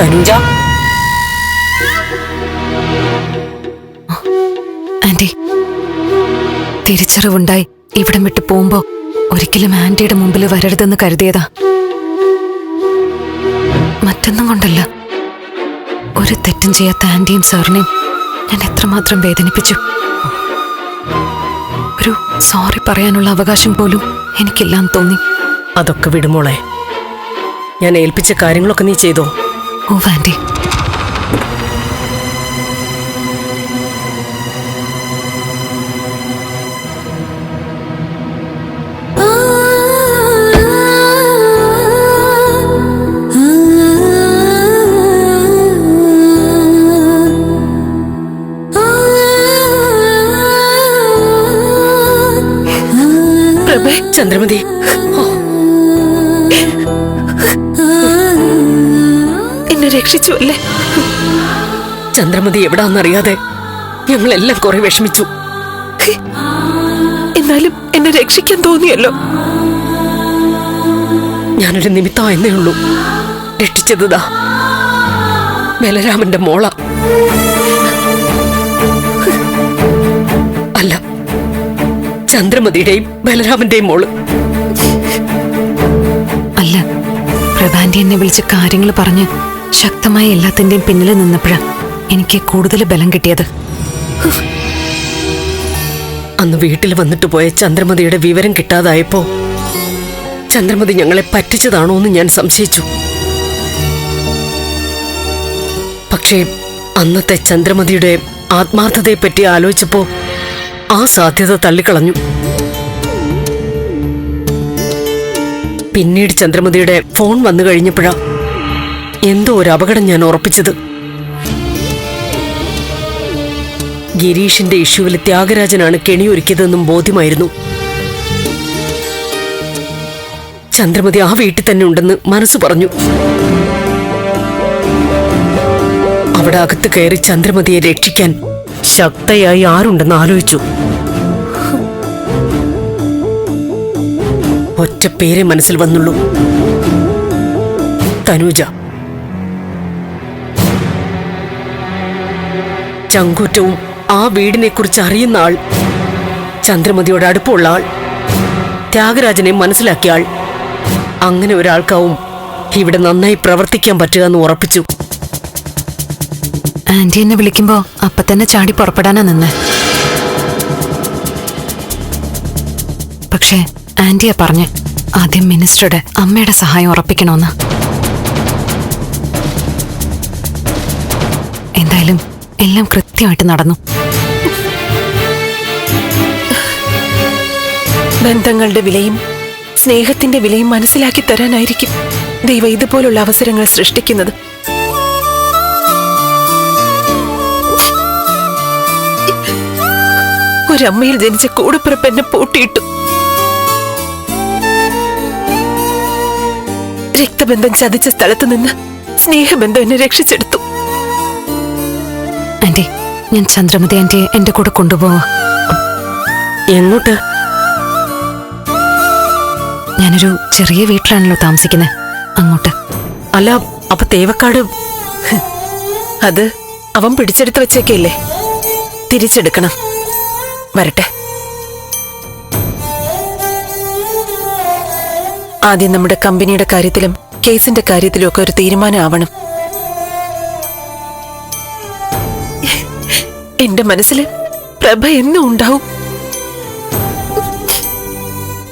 Thanuja aunty തിരിച്ചറിവുണ്ടായി. ഇവിടം വിട്ടു പോകുമ്പോ ഒരിക്കലും ആന്റിയുടെ മുമ്പിൽ വരരുതെന്ന് കരുതിയതാ. മറ്റൊന്നും കൊണ്ടല്ല. ഒരു തെറ്റും ചെയ്യാത്ത ആന്റിയും സാറിനെയും ഞാൻ എത്രമാത്രം വേദനിപ്പിച്ചു. ഒരു സോറി പറയാനുള്ള അവകാശം പോലും എനിക്കില്ലാന്ന് തോന്നി. അതൊക്കെ വിടുമോളെ. ഞാൻ ഏൽപ്പിച്ച കാര്യങ്ങളൊക്കെ നീ ചെയ്തോ? ഓ ആന്റി പ്രഭേ ചന്ദ്രമതി. എന്നെ രക്ഷിച്ചു അല്ലേ? ചന്ദ്രമതി എവിടാന്നറിയാതെ ഞങ്ങളെല്ലാം കുറെ വിഷമിച്ചു. എന്നാലും എന്നെ രക്ഷിക്കാൻ തോന്നിയല്ലോ. ഞാനൊരു നിമിത്തം എന്നേ ഉള്ളൂ. രക്ഷിച്ചതാ ബലരാമന്റെ മോള. അല്ല ചന്ദ്രമതിയുടെയും ബലരാമന്റെയും മോൾ. അല്ല പ്രഭാന്റി എന്നെ വിളിച്ച് കാര്യങ്ങൾ പറഞ്ഞ് ശക്തമായ എല്ലാത്തിന്റെയും പിന്നിൽ നിന്നപ്പോഴാ എനിക്ക് കൂടുതൽ ബലം കിട്ടിയത്. അന്ന് വീട്ടിൽ വന്നിട്ട് പോയ ചന്ദ്രമതിയുടെ വിവരം കിട്ടാതായപ്പോ ചന്ദ്രമതി ഞങ്ങളെ പറ്റിച്ചതാണോ എന്ന് ഞാൻ സംശയിച്ചു. പക്ഷേ അന്നത്തെ ചന്ദ്രമതിയുടെ ആത്മാർത്ഥതയെപ്പറ്റി ആലോചിച്ചപ്പോ ആ സാധ്യത തള്ളിക്കളഞ്ഞു. പിന്നീട് ചന്ദ്രമതിയുടെ ഫോൺ വന്നു കഴിഞ്ഞപ്പോഴാ എന്തോ ഒരു അപകടം ഞാൻ ഉറപ്പിച്ചത്. ഗിരീഷിന്റെ ഇഷ്യൂവിൽ ത്യാഗരാജനാണ് കെണിയൊരുക്കിയതെന്നും ബോധ്യമായിരുന്നു. ചന്ദ്രമതി ആ വീട്ടിൽ തന്നെ ഉണ്ടെന്ന് മനസ്സ് പറഞ്ഞു. അവിടെ അകത്ത് കയറി ചന്ദ്രമതിയെ രക്ഷിക്കാൻ ശക്തയായി ആരുണ്ടെന്ന് ആലോചിച്ചു. ഒറ്റ പേരെ മനസ്സിൽ വന്നുള്ളൂ. തനൂജ. ചങ്കൂറ്റവും ആ വീടിനെ കുറിച്ച് അറിയുന്ന ആൾ ചന്ദ്രമതിയോട് അടുപ്പുള്ള ആൾ ത്യാഗരാജനെ മനസ്സിലാക്കിയ ആൾ അങ്ങനെ ഒരാൾക്കാവും ഇവിടെ നന്നായി പ്രവർത്തിക്കാൻ പറ്റുക എന്ന് ഉറപ്പിച്ചു. ആന്റി എന്നെ വിളിക്കുമ്പോ അപ്പൊ തന്നെ ചാടി പുറപ്പെടാനാ നിന്ന്. പക്ഷേ ആന്റിയാ പറഞ്ഞ് ആദ്യം മിനിസ്റ്ററുടെ അമ്മയുടെ സഹായം ഉറപ്പിക്കണമെന്ന് എന്തായാലും എല്ലാം കൃത്യമായിട്ട് നടന്നു. ബന്ധങ്ങളുടെ വിലയും സ്നേഹത്തിന്റെ വിലയും മനസ്സിലാക്കി തരാനായിരിക്കും ദൈവം ഇതുപോലുള്ള അവസരങ്ങൾ സൃഷ്ടിക്കുന്നത്. ഒരമ്മയിൽ ജനിച്ച കൂടപ്പിറപ്പ് എന്നെ പൂട്ടിയിട്ടു. രക്തബന്ധം ചതിച്ച സ്ഥലത്തു നിന്ന് സ്നേഹബന്ധം എന്നെ രക്ഷിച്ചെടുത്തു. ഞാൻ ചന്ദ്രമതി ആന്റിയെ എന്റെ കൂടെ കൊണ്ടുപോവാ. എങ്ങോട്ട്? ഞാനൊരു ചെറിയ വീട്ടിലാണല്ലോ താമസിക്കുന്നത് അങ്ങോട്ട്. അല്ല അപ്പൊ തേവക്കാട്? അത് അവൻ പിടിച്ചെടുത്ത് വെച്ചേക്കല്ലേ? തിരിച്ചെടുക്കണം. വരട്ടെ. ആദ്യം നമ്മുടെ കമ്പനിയുടെ കാര്യത്തിലും കേസിന്റെ കാര്യത്തിലും ഒക്കെ ഒരു തീരുമാനമാവണം. എന്റെ മനസ്സിൽ പ്രഭ എന്നും ഉണ്ടാവും.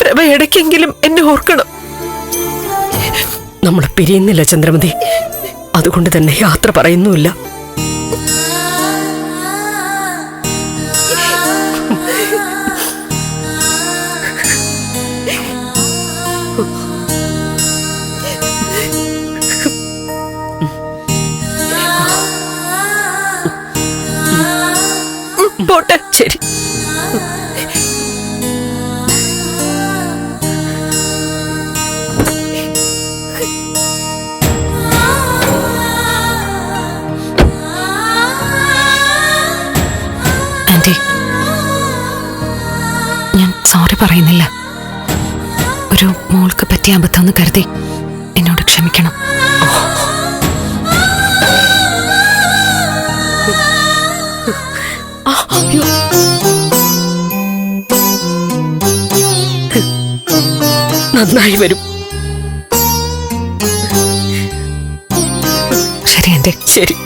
പ്രഭ ഇടയ്ക്കെങ്കിലും എന്നെ ഓർക്കണം. നമ്മൾ പിരിയുന്നില്ല ചന്ദ്രമതി. അതുകൊണ്ട് തന്നെ യാത്ര പറയുന്നുമില്ല. Oh. പോട്ടെ ശരി. ഞാൻ സോറി പറയുന്നില്ല. ഒരു മോൾക്ക് പറ്റിയ അബദ്ധം എന്ന് കരുതി എന്നോട് ക്ഷമിക്കണം. നന്നായി വരും. ശരി എന്റെ. ശരി.